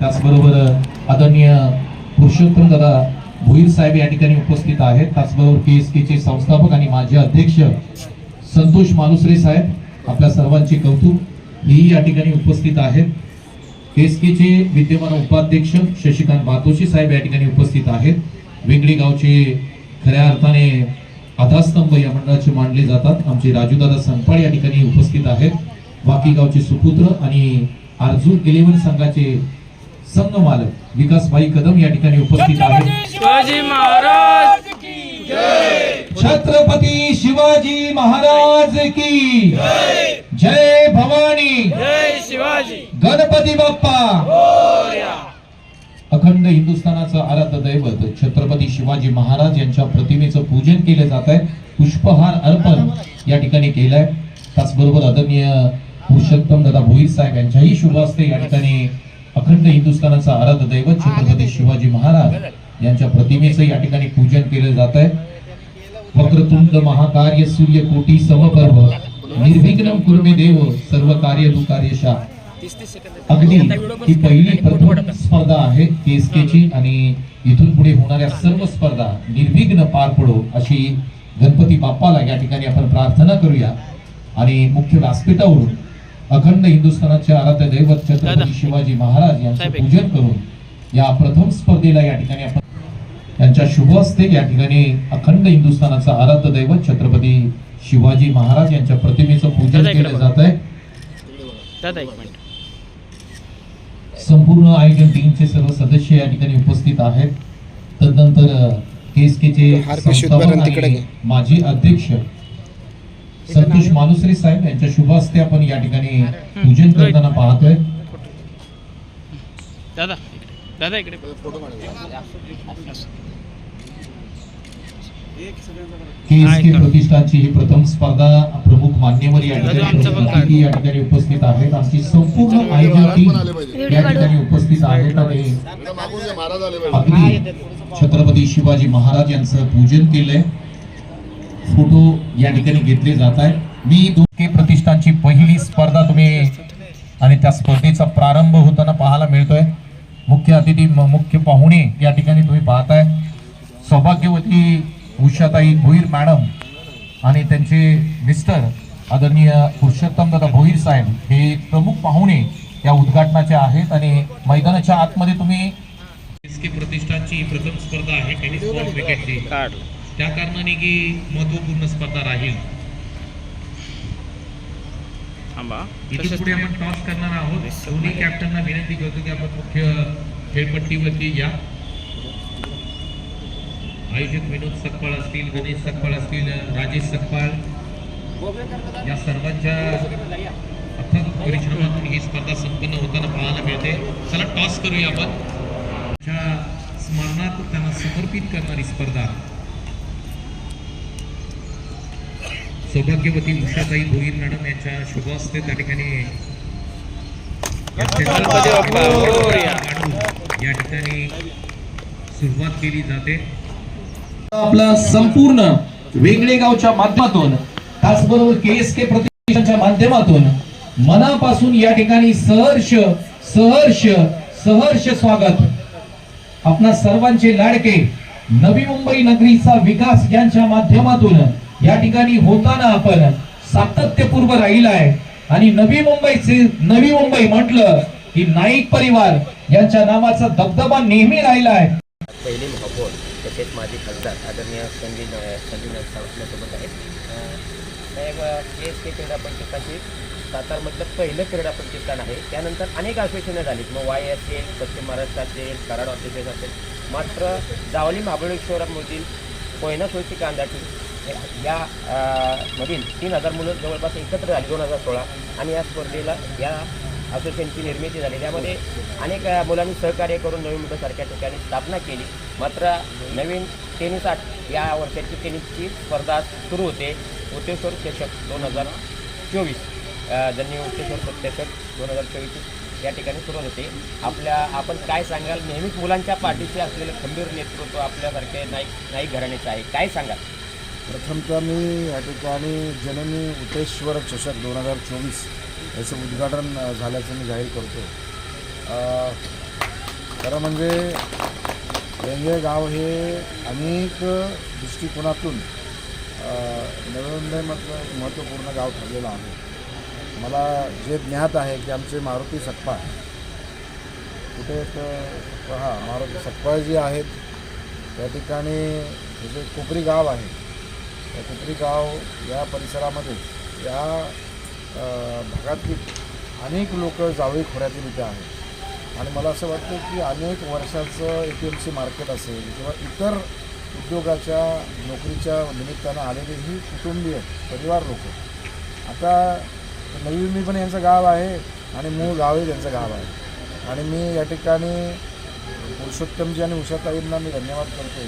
त्याचबरोबर आदरणीय पुरुषोत्तम दादा भोईर साहेब या ठिकाणी उपस्थित आहेत. त्याचबरोबर के एस केचे संस्थापक आणि माजी अध्यक्ष संतोष मालुसरे साहेब आपल्या सर्वांचे कौतुक. ही या ठिकाणी उपस्थित आहेत. के एस केचे विद्यमान उपाध्यक्ष शशिकांत बातोशी साहेब या ठिकाणी उपस्थित आहेत. वेंगडी गावचे खऱ्या अर्थाने आधास्तंभ या मंडळाचे मानले जातात. आमचे राजूदादा संपाळ या ठिकाणी उपस्थित आहेत. वाकी गावचे सुपुत्र आणि अर्जुन इलेव्हन संघाचे संघ मालक विकासभाई कदम या ठिकाणी उपस्थित आहेत. शिवाजी महाराज छत्रपती शिवाजी महाराज की जय. भवानी. जय शिवाजी. गणपती बाप्पा. अखंड हिंदुस्थानाचं आराध्य दैवत छत्रपती शिवाजी महाराज यांच्या प्रतिमेचं पूजन केलं जात आहे. पुष्पहार अर्पण या ठिकाणी केलंय. त्याचबरोबर आदरणीय पुरुषोत्तम दादा भोईर साहेब यांच्याही शुभ हस्ते या ठिकाणी अखंड हिंदुस्थानाचं आराध्य दैवत छत्रपती शिवाजी महाराज यांच्या प्रतिमेचं या ठिकाणी पूजन केलं जात आहे. वक्रतुंड महाकार्य सूर्य कोटी समपर्व निर्विघ्न कुर्मे देव सर्व कार्य तू कार्यशा अगदी ही पहिली प्रथम स्पर्धा आहे KSK ची आणि इथून पुढे होणाऱ्या सर्व स्पर्धा निर्विघ्न पार पडो अशी गणपती बाप्पाला या ठिकाणी आपण प्रार्थना करूया. आणि मुख्य व्यासपीठावरून अखंड हिंदुस्थानाचे आराध्य दैवत छत्रपती शिवाजी महाराज यांचं पूजन करून या प्रथम स्पर्धेला या ठिकाणी आपण यांच्या शुभ हस्ते या ठिकाणी अखंड हिंदुस्थानाचा आराध्य दैवत छत्रपती शिवाजी महाराज यांच्या प्रतिमेचं पूजन केलं जात आहे. दादा एक मिनिट. संपूर्ण आयोजन टीमचे सर्व सदस्य या ठिकाणी उपस्थित आहेत. तदनंतर केसकेचे पिशवीत तिकडे घे. माजी अध्यक्ष संतोष मालुसरे साहेब यांच्या शुभ हस्ते आपण या ठिकाणी पूजन करताना पाहतोय. दादा दादा इकडे. केएसके प्रतिष्ठानची ही प्रथम स्पर्धा प्रमुख मान्यवर या ठिकाणी या ठिकाणी उपस्थित आहेत. आमची संपूर्ण आयोजन टीम या ठिकाणी उपस्थित आहेत आणि अगदी छत्रपती शिवाजी महाराज यांचं पूजन केलंय. फोटो या ठिकाणी घेतले जात आहे मी के प्रतिष्ठानची पहिली स्पर्धा तुम्ही आणि त्या स्पर्धेचा प्रारंभ होताना पाहायला मिळतोय. मुख्य अतिथी म- मुख्य पाहुणे या ठिकाणी तुम्ही पाहताय. सौभाग्यवती उषाताई भोईर मॅडम आणि त्यांचे मिस्टर आदरणीय पुरुषोत्तम दादा भोईर साहेब हे प्रमुख पाहुणे या उद्घाटनाचे आहेत आणि मैदानाच्या आतमध्ये तुम्ही प्रतिष्ठानची ही प्रथम स्पर्धा आहे टेनिस बॉल क्रिकेटची. त्या कारणाने की महत्त्वपूर्ण स्पर्धा राहील. तसेच पुढे आपण टॉस करणार आहोत. दोन्ही कॅप्टनना विनंती करतो की आपण मुख्य खेळपट्टीवरती या. आयोजक विनोद सकपाळ असतील गणेश सकपाळ असतील राजेश सकपाळ. या सर्वांच्या अथक परिश्रमातून ही स्पर्धा संपन्न होताना पाहायला मिळते. चला टॉस करूया आपण. स्मरणात त्यांना समर्पित करणारी स्पर्धा. सौभाग्यवती उषाताई भोईर मॅडम यांच्या शुभ हस्ते त्या ठिकाणी. या ठिकाणी सुरुवात केली जाते आपला संपूर्ण वेगळे गावच्या माध्यमातून त्याचबरोबर के एस के प्रतिष्ठानच्या माध्यमातून मनापासून या ठिकाणी सहर्ष सहर्ष सहर्ष स्वागत आपणा सर्वांचे लाडके नवी मुंबई नगरीचा विकास यांच्या माध्यमातून या ठिकाणी होताना आपण सातत्यपूर्व राहिलाय. आणि नवी मुंबईचे नवी मुंबई म्हटलं की नाईक परिवार यांच्या नावाचा दबदबा नेहमी राहिला आहे पहिले महापौर तसेच माझी खासदार आदरणीय संजय संजय नाईक आपल्यासोबत आहेत. साहेब के ते क्रीडा प्रशिक्षणाची सातारमधलं पहिलं क्रीडा प्रशिक्षण आहे. त्यानंतर अनेक असोसिएशनं झालीत. मग वाय असेल पश्चिम महाराष्ट्र असेल कराड असोसिएशन असेल. मात्र जावली महाबळेश्वरमधील कोयना सोयची कांदाटी या मधील तीन हजार मुलं जवळपास एकत्र झाली दोन हजार सोळा. आणि या स्पर्धेला या असोसिएशनची निर्मिती झाली. त्यामध्ये अनेक मुलांनी सहकार्य करून नवीन मुलासारख्या ठिकाणी स्थापना केली. मात्र नवीन टेनिस आठ या वर्षाची टेनिसची स्पर्धा सुरू होते. उतेश्वर चषक दोन हजार चोवीस. ज्यांनी उतेश्वर चषक दोन हजार चोवीस या ठिकाणी सुरू होते. आपल्या आपण काय सांगाल? नेहमीच मुलांच्या पाठीशी असलेलं खंबीर नेतृत्व आपल्यासारखे नाईक नाईक घराण्याचं आहे. काय सांगाल? प्रथमतः मी या ठिकाणी जननी उतेश्वर चषक दोन हजार चोवीस याचं उद्घाटन झाल्याचं मी जाहीर करतो. खरं म्हणजे वेंगळे गाव हे अनेक दृष्टिकोनातून अ, एक महत्त्वपूर्ण गाव ठरलेलं आहे. मला जे ज्ञात आहे की आमचे मारुती सप्पा कुठे एक हां मारुती सप्पा जी आहेत त्या ठिकाणी हे जे कोपरी गाव आहे कुत्री गाव या परिसरामध्ये या भागातली अनेक लोक जावळी खोऱ्यातील इथे आहेत. आणि मला असं वाटतं की अनेक वर्षाचं A P M C market असेल किंवा इतर उद्योगाच्या नोकरीच्या निमित्तानं आलेले ही कुटुंबीय परिवार लोक. आता नवी मी पण यांचं गाव आहे आणि मूळ गावही त्यांचं गाव आहे. आणि मी या ठिकाणी पुरुषोत्तमजी आणि उषाताईंना मी धन्यवाद करतो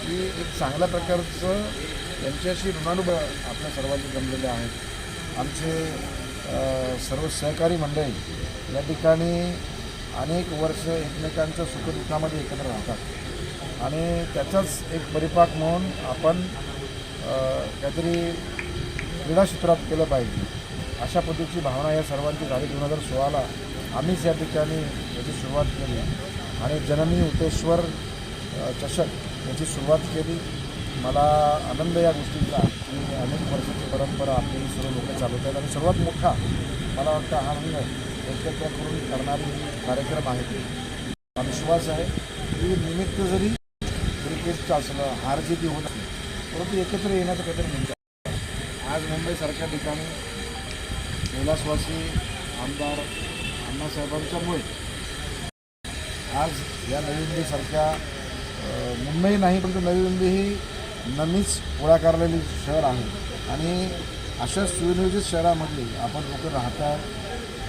की एक चांगल्या प्रकारचं यांच्याशी ऋणानुभव आपल्या सर्वांनी जमलेले आहेत. आमचे सर्व सहकारी मंडळी या ठिकाणी अनेक वर्ष एकमेकांच्या सुखदुःखामध्ये एकत्र राहतात. आणि त्याचाच एक परिपाक म्हणून आपण काहीतरी क्रीडा क्षेत्रात केलं पाहिजे. अशा पद्धतीची भावना या सर्वांची झाली. दोन हजार सोळाला आम्हीच या ठिकाणी याची सुरुवात केली. आणि जननी उतेश्वर चषक याची सुरुवात केली. मला आनंद या गोष्टीचा की अनेक वर्षाची परंपरा आपली सर्व लोक चालवत आहेत आणि सर्वात मोठा मला वाटतं हा रंग एकत्र करून करणारी कार्यक्रम आहे. मला विश्वास आहे की निमित्त जरी क्रिकेटचं असलं हार जीती होत नाही परंतु एकत्र येण्याचं काहीतरी म्हणजे आज मुंबईसारख्या ठिकाणी कैलासवासी आमदार अण्णासाहेबांच्यामुळे आज या नवी मुंबईसारख्या मुंबई नाही परंतु नवी मुंबई ही नमीच पुढाकारलेले शहर आहे. आणि अशा सुनियोजित शहरामध्ये आपण लोक राहतात.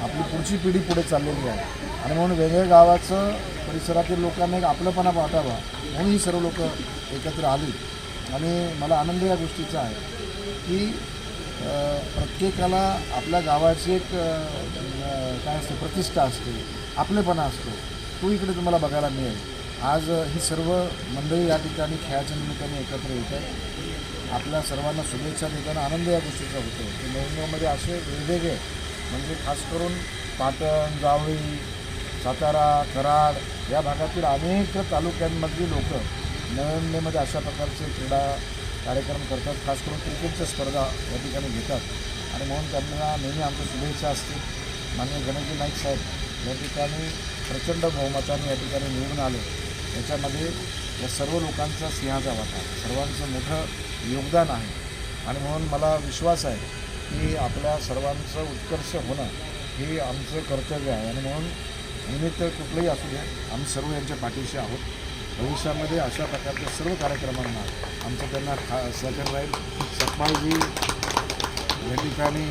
आपली पुढची पिढी पुढे चाललेली आहे. आणि म्हणून वेगवेगळ्या गावाचं परिसरातील लोकांना एक आपलंपणा वाटावा म्हणून ही सर्व लोक एकत्र आली. आणि मला आनंद या गोष्टीचा आहे की प्रत्येकाला आपल्या गावाची एक काय असते प्रतिष्ठा असते आपलेपणा असतो. तो इकडे तुम्हाला बघायला मिळेल. आज ही सर्व मंडळी या ठिकाणी खेळाच्या निमित्ताने एकत्र येत आहे आपल्या सर्वांना शुभेच्छा देताना आनंद या गोष्टीचा होतो. की नवीनगावमध्ये असे वेगवेगळे म्हणजे खास करून पाटण जावळी सातारा कराड या भागातील अनेक तालुक्यांमधली लोकं नवी अशा प्रकारचे क्रीडा कार्यक्रम करतात. खास करून क्रिकेटच्या स्पर्धा या ठिकाणी घेतात. आणि म्हणून त्यांना नेहमी आमच्या शुभेच्छा असतील. माननीय गणेशजी नाईक साहेब या ठिकाणी प्रचंड बहुमताने या ठिकाणी निवडून आले. याच्यामध्ये या सर्व लोकांचा सिंहाचा वाटा सर्वांचं मोठं योगदान आहे. आणि म्हणून मला विश्वास आहे की आपल्या सर्वांचं उत्कर्ष होणं हे आमचं कर्तव्य आहे. आणि म्हणून निमित्त कुठलंही असू द्या आम्ही सर्व यांच्या पाठीशी आहोत. भविष्यामध्ये अशा प्रकारच्या सर्व कार्यक्रमांना आमचं त्यांना खा सहकार्य राहील. सपमाळजी या ठिकाणी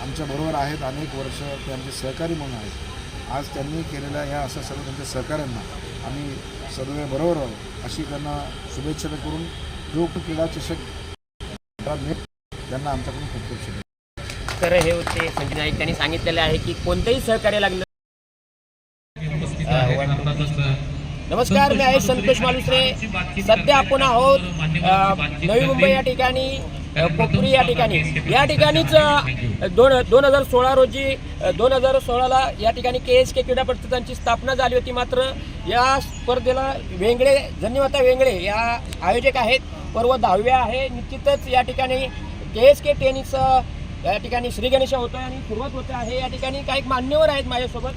आमच्याबरोबर आहेत. अनेक वर्ष ते आमचे सहकारी म्हणून आहेत. आज त्यांनी केलेल्या या अशा सर्व त्यांच्या सहकाऱ्यांना आम्ही सर्व बरोबर आहोत अशी त्यांना शुभेच्छा करून लोक क्रीडा चषक त्यांना आमच्याकडून खूप खूप शुभेच्छा. तर हे होते संजय नाईक. त्यांनी सांगितलेले आहे की कोणतंही सहकार्य लागलं नमस्कार मी आहे संतोष मालुसरे. सध्या आपण आहोत नवी मुंबई या ठिकाणी. कोपरी या ठिकाणी. या ठिकाणीच दोन दोन हजार सोळा रोजी दोन हजार सोळाला या ठिकाणी के एस के क्रीडा परिषदांची स्थापना झाली होती मात्र या स्पर्धेला वेंगळे धन्यवाता वेंगळे या आयोजक आहेत. पर्व दहाव्या आहे. निश्चितच या ठिकाणी के एस के टेनिस या ठिकाणी श्री गणेश होतोय आणि सुरुवात होते आहे. या ठिकाणी काही मान्यवर आहेत माझ्यासोबत.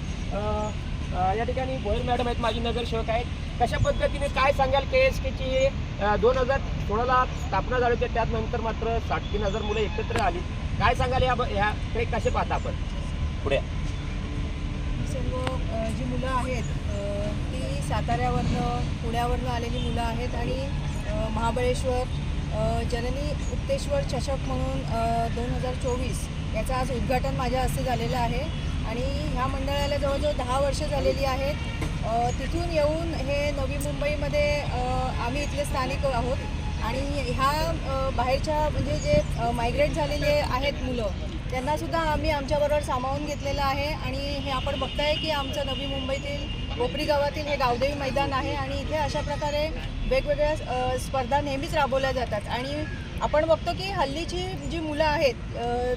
या ठिकाणी भोयर मॅडम आहेत माझी नगरसेवक आहेत. कशा पद्धतीने काय सांगाल के एस केची दोन हजार सोळाला स्थापना झाली होती त्यानंतर मात्र साठ तीन हजार मुलं एकत्र आली. काय सांगाल या ह्याकडे कसे पाहता आपण? पुढे. सर्व जी मुलं आहेत ती साताऱ्यावरनं पुण्यावरनं आलेली मुलं आहेत आणि महाबळेश्वर जननी उत्तेश्वर चषक म्हणून दोन हजार चोवीस याचं आज उद्घाटन माझ्या हस्ते झालेलं आहे. आणि ह्या मंडळाला जवळजवळ दहा वर्ष झालेली आहेत. तिथून येऊन हे नवी मुंबईमध्ये आम्ही इथले स्थानिक आहोत. आणि ह्या बाहेरच्या म्हणजे जे मायग्रेट झालेले आहेत मुलं त्यांनासुद्धा आम्ही आमच्याबरोबर सामावून घेतलेलं आहे. आणि हे आपण बघताय की आमचं नवी मुंबईतील कोपरी गावातील हे गावदेवी मैदान आहे आणि इथे अशा प्रकारे वेगवेगळ्या स्पर्धा नेहमीच राबवल्या जातात. आणि आपण बघतो की हल्लीची जी मुलं आहेत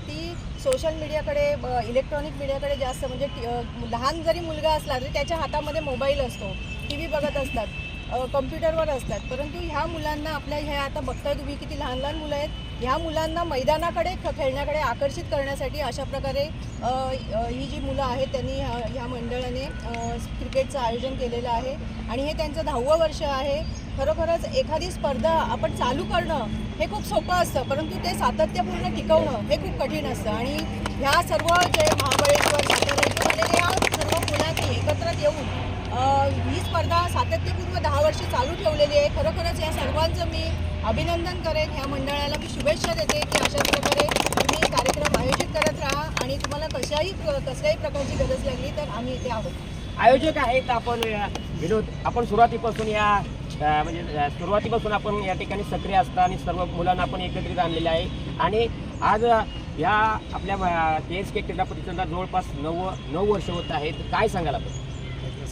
ती सोशल मीडियाकडे इलेक्ट्रॉनिक मीडियाकडे जास्त म्हणजे लहान जरी मुलगा असला तरी त्याच्या हातामध्ये मोबाईल असतो टी व्ही बघत असतात कम्प्युटरवर असतात. परंतु ह्या मुलांना आपल्या ह्या आता बघताय तुम्ही किती लहान लहान मुलं आहेत ह्या मुलांना मैदानाकडे ख- खेळण्याकडे आकर्षित करण्यासाठी अशा प्रकारे ही जी मुलं आहेत त्यांनी ह्या ह्या मंडळाने क्रिकेटचं आयोजन केलेलं आहे. आणि हे त्यांचं दहावं वर्ष आहे. खरोखरच एखादी स्पर्धा आपण चालू करणं हे खूप सोपं असतं परंतु ते सातत्यपूर्ण टिकवणं हे खूप कठीण असतं. आणि ह्या सर्व जे महाबळेश्वर सातारा या सर्व मुलांनी एकत्र येऊन ही स्पर्धा सातत्यपूर्ण दहा वर्ष चालू ठेवलेली आहे. खरोखरच या सर्वांचं मी अभिनंदन करेन ह्या मंडळाला मी शुभेच्छा देते की अशा प्रकारे तुम्ही कार्यक्रम आयोजित करत राहा आणि तुम्हाला कशाही कसल्याही प्रकारची गरज लागली तर आम्ही इथे आहोत. आयोजक आहेत आपण विनोद आपण सुरुवातीपासून या म्हणजे सुरुवातीपासून आपण या ठिकाणी सक्रिय असता आणि सर्व मुलांना आपण एकत्रित आणलेले आहे. आणि आज या आपल्या के एस के क्रीडा परिषदेला जवळपास नऊ नऊ वर्ष होत आहेत. काय सांगाल आपण?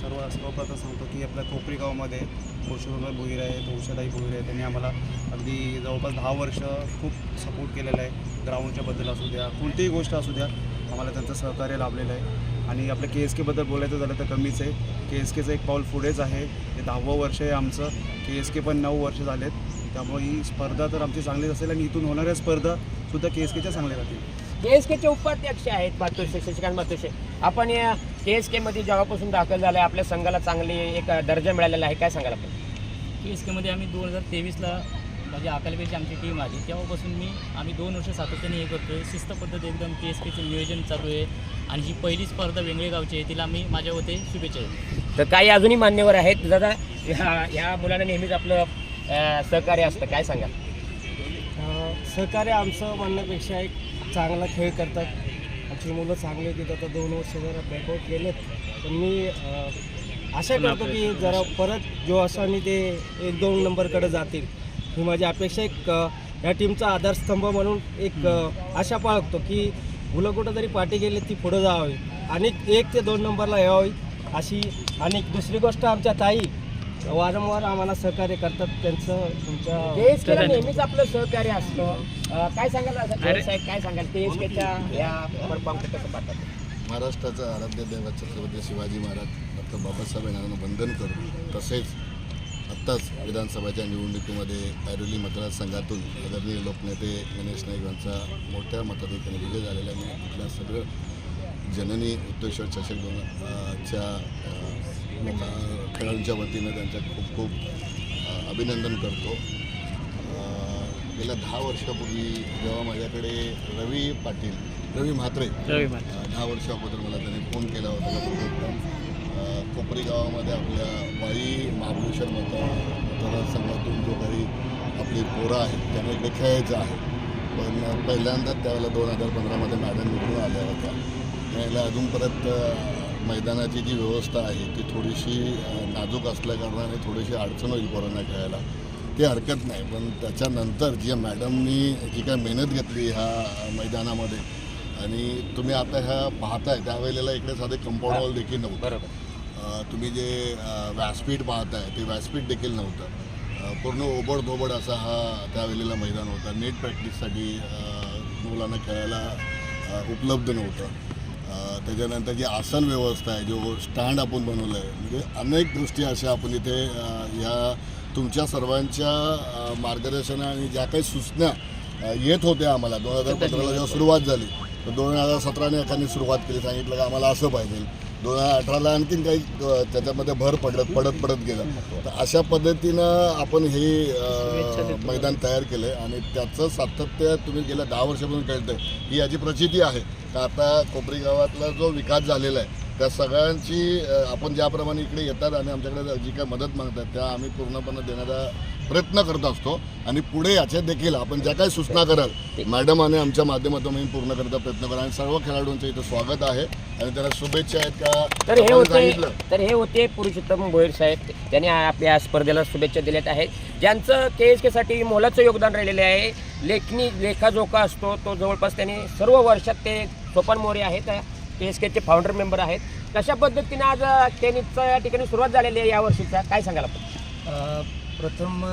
सर्व सर्वप्रथम सांगतो की आपल्या कोपरीगावमध्ये पुरुषोत्तम भोईर आहेत औषधाई भोईर आहे त्यांनी आम्हाला अगदी जवळपास दहा वर्ष खूप सपोर्ट केलेला आहे. ग्राउंडच्या बद्दल असू द्या कोणतीही गोष्ट असू द्या आम्हाला त्यांचं सहकार्य लाभलेलं आहे. आणि आपल्या के एस केबद्दल बोलायचं झालं तर कमीच आहे. के एस केचं एक पाऊल पुढेच आहे. ते दहावं वर्ष आहे आमचं. के एस के पण नऊ वर्ष झालेत. त्यामुळे ही स्पर्धा तर आमची चांगलीच असेल आणि इथून होणाऱ्या स्पर्धासुद्धा के एस केच्या चांगल्या राहतील के एस केचे उपाध्यक्ष आहेत मातोश्री शशिकांत मातोश्री. आपण या के एस केमध्ये जेव्हापासून दाखल झालं आहे आपल्या संघाला चांगली एक दर्जा मिळालेला आहे. काय सांगाल आपण? की एस केमध्ये आम्ही दोन हजार तेवीसला माझी अकालपेची आमची टीम आली तेव्हापासून मी आम्ही दोन वर्ष सातत्याने हे करतो आहे शिस्त पद्धत एकदम के एस केचं नियोजन चालू आहे. आणि जी पहिली स्पर्धा वेंगळे गावची आहे तिला मी माझ्या वते शुभेच्छा देतो. तर काही अजूनही मान्यवर आहेत? दादा ह्या ह्या मुलांना नेहमीच आपलं सहकार्य असतं. काय सांगाल? अ, सहकार्य आमचं म्हणण्यापेक्षा एक चांगला खेळ करतात. आमची मुलं चांगली होती आता दोन वर्ष जरा बॅकआउट केलेत पण मी आशा करतो की जरा परत जो असं आणि ते एक दोन नंबरकडे जातील. ही माझी अपेक्षा एक या टीमचा आधारस्तंभ म्हणून एक आशा बाळगतो की मुलं कुठं जरी पाठी गेली ती पुढं जावी. आणि एक ते दोन नंबरला यावी. अशी आणि दुसरी गोष्ट आमच्या ताई वारंवार आम्हाला सहकार्य करतात त्यांचं तुमच्या एस केला नेहमीच आपलं सहकार्य असतं. अ, काय सांगाल साहेब काय सांगाल? के एस केच्या या परफॉर्मचं कसं पाहतात? महाराष्ट्राचा आराध्य दैवत छत्रपती शिवाजी महाराज डॉक्टर बाबासाहेब यांना वंदन करू तसेच आत्ताच विधानसभेच्या निवडणुकीमध्ये ऐरोली मतदारसंघातून आदरणीय लोकनेते गणेश नाईक यांचा मोठ्या मताधिक्याने विजय झालेला मी आपल्या सगळं जननी उत्तेश्वर चषक दोन अ, च्या अ, खेळाडूंच्या वतीनं त्यांचं खूप खूप अभिनंदन करतो. गेल्या दहा वर्षापूर्वी जेव्हा माझ्याकडे रवी पाटील रवी म्हात्रे दहा वर्षाबद्दल मला त्यांनी फोन केला होता कोपरी गावामध्ये आपल्या वाई महाबळेश्वर मत मतदारसंघातून जो काही आपली पोरं आहेत त्यांना इकडे खेळायचं आहे. पण पहिल्यांदा त्यावेळेला दोन हजार पंधरामध्ये मॅडम निघून आल्या होत्या. त्यावेळेला अजून परत मैदानाची जी व्यवस्था आहे ती थोडीशी नाजूक असल्याकारणाने थोडीशी अडचण होईल पोरांना खेळायला. ते हरकत नाही पण त्याच्यानंतर जी मॅडमनी जी काय मेहनत घेतली ह्या मैदानामध्ये आणि तुम्ही आता ह्या पाहताय त्यावेळेला इकडे साधे कंपाऊंड वॉल देखील नव्हतं. तुम्ही जे व्यासपीठ पाहताय ते व्यासपीठ देखील नव्हतं. पूर्ण ओबडधोबड असा हा त्यावेळेला मैदान होता. नेट प्रॅक्टिससाठी मुलांना खेळायला उपलब्ध नव्हतं. त्याच्यानंतर जी आसन व्यवस्था आहे जो स्टँड आपण बनवलं आहे म्हणजे अनेक गोष्टी अशा आपण इथे ह्या या तुमच्या सर्वांच्या मार्गदर्शना आणि ज्या काही सूचना येत होत्या आम्हाला. दोन हजार पंधराला जेव्हा सुरुवात झाली तर दोन हजार सतराने एखादी सुरुवात केली सांगितलं की आम्हाला असं पाहिजे. दोन हजार अठराला आणखीन काही त्याच्यामध्ये भर पडत पडत पडत गेलं. तर अशा पद्धतीनं आपण हे मैदान तयार केलं आहे आणि त्याचं सातत्य तुम्ही गेल्या दहा वर्षापासून कळतंय. ही याची प्रचिती आहे. का आता कोपरी गावातला जो विकास झालेला आहे त्या सगळ्यांची आपण ज्याप्रमाणे इकडे येतात आणि आमच्याकडे जी काय मदत मागतात त्या आम्ही पूर्णपणे देण्याचा प्रयत्न करत असतो. आणि पुढे याच्यात देखील आपण ज्या काही सूचना कराल मॅडम आणि आमच्या माध्यमातून आम्ही पूर्ण करण्याचा प्रयत्न करा आणि सर्व खेळाडूंचं इथं स्वागत आहे. आणि त्यांना शुभेच्छा आहेत का? तर हे होते तर हे होते पुरुषोत्तम भोईर साहेब. त्यांनी आपल्या स्पर्धेला शुभेच्छा दिल्यात आहेत. ज्यांचं के एस केसाठी मोलाचं योगदान राहिलेलं आहे लेखनी लेखाजोखा असतो तो जवळपास त्यांनी सर्व वर्षात ते सोपान मोरे आहेत. के एस केचे फाउंडर मेंबर आहेत. कशा पद्धतीने आज अ, टेनिसचं या ठिकाणी सुरुवात झालेली आहे या वर्षीचा? काय सांगाल आपण? प्रथम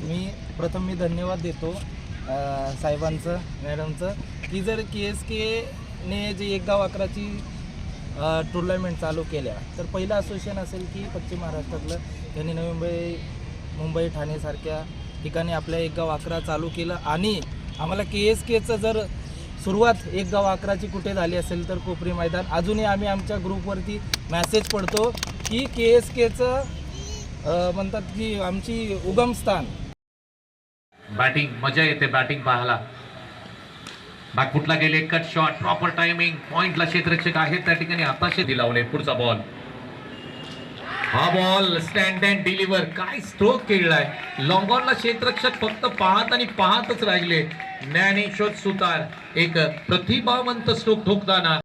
मी प्रथम मी धन्यवाद देतो साहेबांचं मॅडमचं. की जर के एस केने जे एक गाव अकराची टुर्नामेंट चालू केल्या तर पहिलं असोसिएशन असेल की पश्चिम महाराष्ट्रातलं त्यांनी नवी मुंबई मुंबई ठाणेसारख्या ठिकाणी आपल्या एक गाव अकरा चालू केलं. आणि आम्हाला के एस केचं जर सुरुवात एक गाव अकराची कुठे झाली असेल तर कोपरी मैदान. अजूनही आम्ही आमच्या ग्रुपवरती मॅसेज पडतो की के एस केचं म्हणतात की आमची उगमस्थान बॅटिंग मजा येते बॅटिंग पाहायला. बॅकफुटला गेले कट शॉट प्रॉपर टायमिंग पॉइंटला क्षेत्रक्षक आहेत. त्या ठिकाणी आताशे दिलावले पुढचा बॉल हा बॉल स्टँड अँड डिलिव्हर काय स्ट्रोक खेळलाय लॉंगॉनला क्षेत्रक्षक फक्त पाहत आणि पाहतच राहिले. ज्ञानेश्वर सुतार एक प्रतिभावंत स्ट्रोक ठोकताना